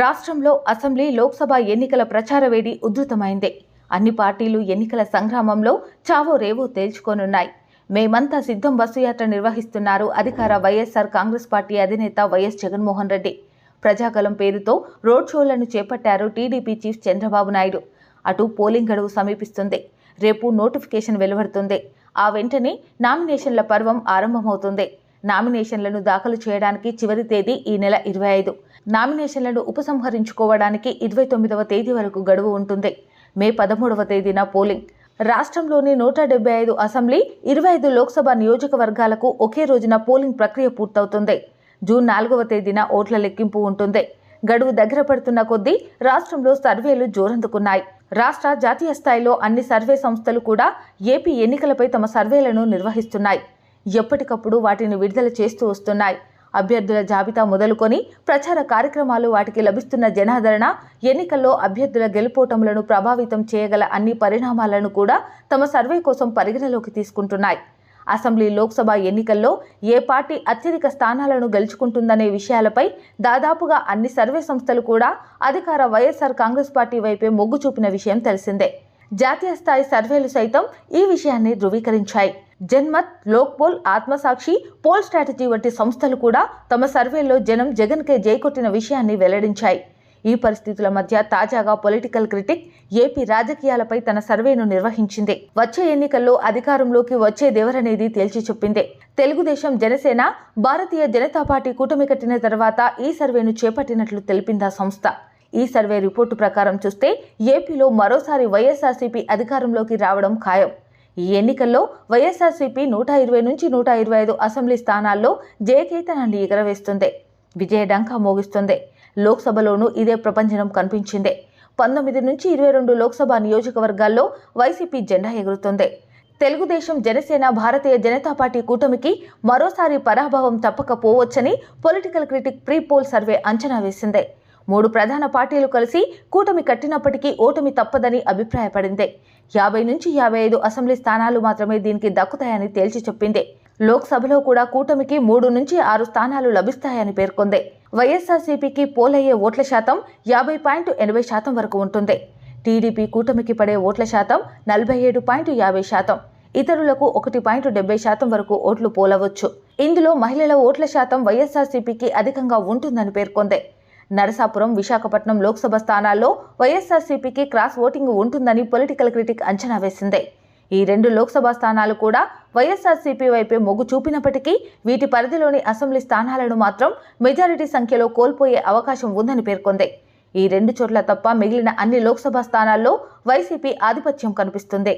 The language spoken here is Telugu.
రాష్ట్రంలో అసెంబ్లీ లోక్సభ ఎన్నికల ప్రచార వేడి ఉధృతమైంది. అన్ని పార్టీలు ఎన్నికల సంగ్రామంలో చావో రేవో తేల్చుకోనున్నాయి. మేమంతా సిద్ధం బస్సు యాత్ర నిర్వహిస్తున్నారు అధికార వైఎస్ఆర్ కాంగ్రెస్ పార్టీ అధినేత వైఎస్ జగన్మోహన్ రెడ్డి. ప్రజాకలం పేరుతో రోడ్ షోలను చేపట్టారు టీడీపీ చీఫ్ చంద్రబాబు నాయుడు. అటు పోలింగ్ గడువు సమీపిస్తుంది. రేపు నోటిఫికేషన్ వెలువడుతుంది. ఆ వెంటనే నామినేషన్ల పర్వం ఆరంభమవుతుంది. నామినేషన్లను దాఖలు చేయడానికి చివరి తేదీ ఈ నెల ఇరవై ఐదు. నామినేషన్లను ఉపసంహరించుకోవడానికి ఇరవై తొమ్మిదవ తేదీ వరకు గడువు ఉంటుంది. మే పదమూడవ తేదీన పోలింగ్. రాష్ట్రంలోని నూట డెబ్బై ఐదు అసెంబ్లీ ఇరవై ఐదు లోక్సభ నియోజకవర్గాలకు ఒకే రోజున పోలింగ్ ప్రక్రియ పూర్తవుతుంది. జూన్ నాలుగవ తేదీన ఓట్ల లెక్కింపు ఉంటుంది. గడువు దగ్గర పడుతున్న కొద్దీ రాష్ట్రంలో సర్వేలు జోరందుకున్నాయి. రాష్ట్ర జాతీయ స్థాయిలో అన్ని సర్వే సంస్థలు కూడా ఏపీ ఎన్నికలపై తమ సర్వేలను నిర్వహిస్తున్నాయి. ఎప్పటికప్పుడు వాటిని విడుదల చేస్తూ వస్తున్నాయి. అభ్యర్థుల జాబితా మొదలుకొని ప్రచార కార్యక్రమాలు వాటికి లభిస్తున్న జనాదరణ ఎన్నికల్లో అభ్యర్థుల గెలుపోటములను ప్రభావితం చేయగల అన్ని పరిణామాలను కూడా తమ సర్వే కోసం పరిగణలోకి తీసుకుంటున్నాయి. అసెంబ్లీ లోక్సభ ఎన్నికల్లో ఏ పార్టీ అత్యధిక స్థానాలను గెలుచుకుంటుందనే విషయాలపై దాదాపుగా అన్ని సర్వే సంస్థలు కూడా అధికార వైఎస్ఆర్ కాంగ్రెస్ పార్టీ వైపే మొగ్గు చూపిన విషయం తెలిసిందే. జాతీయ స్థాయి సర్వేలు సైతం ఈ విషయాన్ని ధృవీకరించాయి. జన్మత్ లోక్పోల్ ఆత్మసాక్షి పోల్ స్ట్రాటజీ వంటి సంస్థలు కూడా తమ సర్వేలో జనం జగన్కే జైకొట్టిన విషయాన్ని వెల్లడించాయి. ఈ పరిస్థితుల మధ్య తాజాగా పొలిటికల్ క్రిటిక్ ఏపీ రాజకీయాలపై తన సర్వేను నిర్వహించింది. వచ్చే ఎన్నికల్లో అధికారంలోకి వచ్చేదెవరనేది తేల్చి చెప్పింది. తెలుగుదేశం జనసేన భారతీయ జనతా పార్టీ కూటమి కట్టిన తర్వాత ఈ సర్వేను చేపట్టినట్లు తెలిపింది ఆ సంస్థ. ఈ సర్వే రిపోర్టు ప్రకారం చూస్తే ఏపీలో మరోసారి వైఎస్ఆర్సీపీ అధికారంలోకి రావడం ఖాయం. ఈ ఎన్నికల్లో వైఎస్ఆర్సీపీ నూట ఇరవై నుంచి నూట ఇరవై ఐదు అసెంబ్లీ స్థానాల్లో జయకేతనాన్ని ఎగరవేస్తుంది. విజయ డంకా మోగిస్తుంది. లోక్సభలోనూ ఇదే ప్రపంచనం కనిపించింది. పంతొమ్మిది నుంచి ఇరవై రెండు లోక్సభ నియోజకవర్గాల్లో వైసీపీ జెండా ఎగురుతుంది. తెలుగుదేశం జనసేన భారతీయ జనతా పార్టీ కూటమికి మరోసారి పరాభవం తప్పకపోవచ్చని political critic pre poll survey అంచనా వేసింది. మూడు ప్రధాన పార్టీలు కలిసి కూటమి కట్టినప్పటికీ ఓటమి తప్పదని అభిప్రాయపడింది. యాభై నుంచి యాభై ఐదు అసెంబ్లీ స్థానాలు మాత్రమే దీనికి దక్కుతాయని తేల్చి చెప్పింది. లోక్సభలో కూడా కూటమికి మూడు నుంచి ఆరు స్థానాలు లభిస్తాయని పేర్కొంది. వైఎస్ఆర్సీపీకి పోలయ్యే ఓట్ల శాతం యాభై పాయింట్ ఎనభై శాతం వరకు ఉంటుంది. టీడీపీ కూటమికి పడే ఓట్ల శాతం నలభై ఏడు పాయింట్ యాభై శాతం. ఇతరులకు ఒకటి పాయింట్ డెబ్బై శాతం వరకు ఓట్లు పోలవచ్చు. ఇందులో మహిళల ఓట్ల శాతం వైఎస్ఆర్సీపీకి అధికంగా ఉంటుందని పేర్కొంది. నరసాపురం విశాఖపట్నం లోక్సభ స్థానాల్లో వైఎస్ఆర్సీపీకి క్రాస్ ఓటింగ్ ఉంటుందని పొలిటికల్ క్రిటిక్ అంచనా వేసింది. ఈ రెండు లోక్సభ స్థానాలు కూడా వైఎస్ఆర్సీపీ వైపే మొగ్గు చూపినప్పటికీ వీటి పరిధిలోని అసెంబ్లీ స్థానాలను మాత్రం మెజారిటీ సంఖ్యలో కోల్పోయే అవకాశం ఉందని పేర్కొంది. ఈ రెండు చోట్ల తప్ప మిగిలిన అన్ని లోక్సభ స్థానాల్లో వైసీపీ ఆధిపత్యం కనిపిస్తుంది.